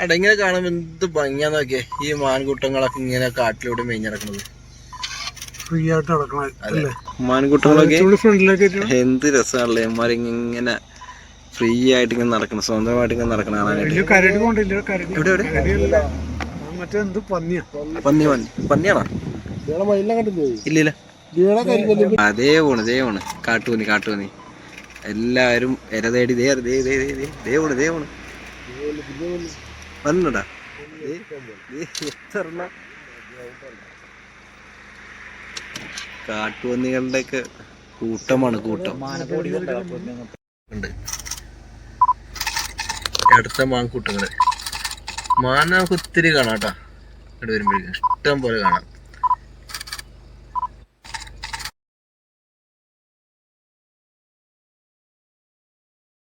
എടാ ഇങ്ങനെ കാണുമ്പോ എന്ത് ഭംഗിയാന്ന് നോക്കിയേ. ഈ മാൻകൂട്ടങ്ങളൊക്കെ ഇങ്ങനെ കാട്ടിലൂടെ മേഞ്ഞിടക്കണത് ഫ്രീ ആയിട്ട് നടക്കണ അല്ലേ? മാൻകൂട്ടങ്ങളൊക്കെ എന്ത് രസമാണല്ലേ ഇങ്ങനെ ഫ്രീ ആയിട്ട് ഇങ്ങനെ നടക്കണം സ്വന്തമായിട്ട് ഇങ്ങനെ നടക്കണം പന്നി പന്നിയാണോ? ഇല്ല ഇല്ല. അതേ പോണ് അതേ പോണ് കാട്ടുപന്നി കാട്ടുപന്നി എല്ലാവരും ഇര തേടി ദേ ദേ ദേ ദേ ദേ ദേ പോണ് ദേ പോണ്. വന്നിട്ടാ കാട്ടുപന്നികളുടെ ഒക്കെ കൂട്ടമാണ് കൂട്ടം. അടുത്ത മാൻകൂട്ടങ്ങൾ. മാൻ ഒത്തിരി കാണാം കേട്ടാ. ഇവിടെ വരുമ്പോഴേക്കും. ഇഷ്ടം പോലെ കാണാം.